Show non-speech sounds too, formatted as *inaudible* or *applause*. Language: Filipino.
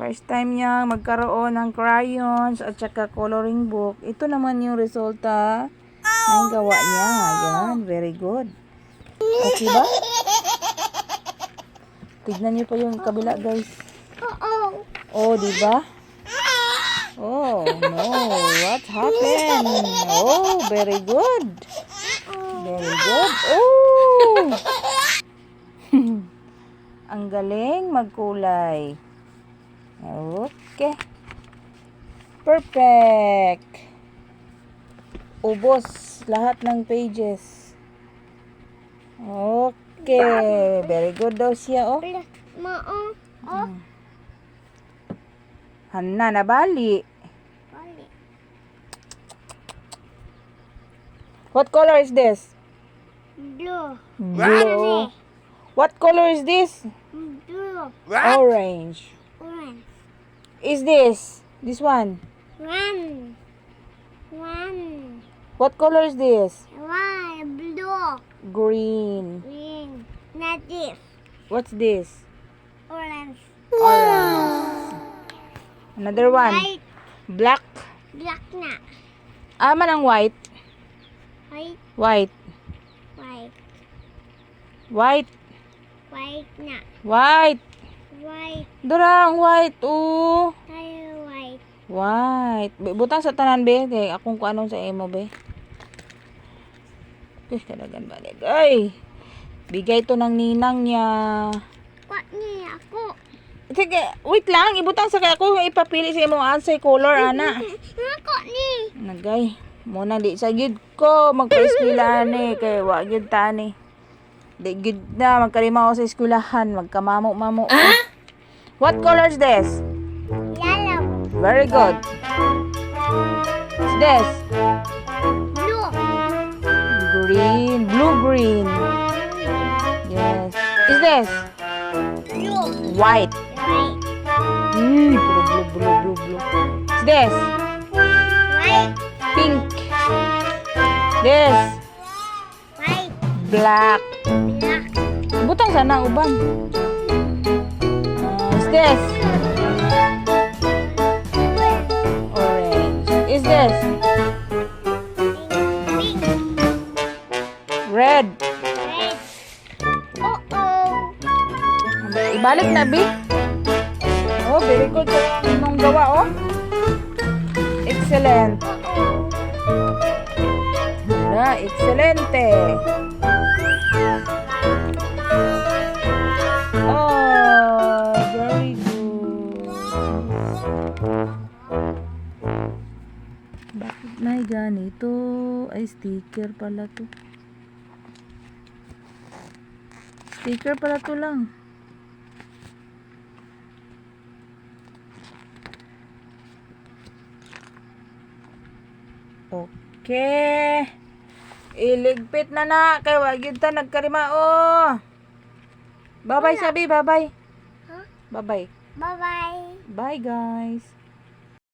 First time niya magkaroon ng crayons at saka coloring book. Ito naman yung resulta ng gawa niya. Ayan, very good. Okay ba? Tignan niyo pa yung kabila, guys. Oo. Oh, di ba? Oh, no. What happened? Oh, very good. Very good. Oh! *laughs* Ang galing magkulay. Okay. Perfect. Ubos lahat ng pages. Okay. Very good daw siya, oh. Mao. Oh. Hanna na bali. Bali. What color is this? Blue. Blue. What color is this? Blue. Orange. Is this? This one. One. One. What color is this? One. Blue. Green. Green. Not this. What's this? Orange. Orange. Another one. White. Black. Black na. Ah, man ang white. White. White. White. White. White na. White. White. Dara ang white. Oh. Tayo white. White. Butang sa tanan, be. Kay akong kuanon sa emo, be. Eh, kadagan ba, leg? Ay! Bigay to ng ninang niya. Kwa niya ako. Sige, wait lang. Ibutang sa kaya ko ipapili sa imong answer color, ana. *laughs* Ako ni. Nagay. Muna di sa gid ko. Magpa-eskwela ni. Kay wa gid ta ni. Di gid na. Magkarimaw sa eskwelahan. Magkamamo-mamo. What color is this? Yellow. Very good. What's this? Blue. Green. Blue-green. Yes. Is this? Blue. White. White. Mm, puro blue, blue, blue, blue. Is this? White. Pink. This. White. Black. Black. Butang sana uban. Is this? Orange. Is this? Red. Red. Uh-oh. Ibalik na, Bi. Oh, very good. Imong gawa, oh. Excellent. Ah, excelente. Ganito? Ay, sticker pala to. Sticker pala to lang. Okay. Iligpit na na. Kay wag yun ta nagkarimao. Bye-bye, sabi. Bye-bye. Huh? Bye-bye. Bye-bye. Bye, guys.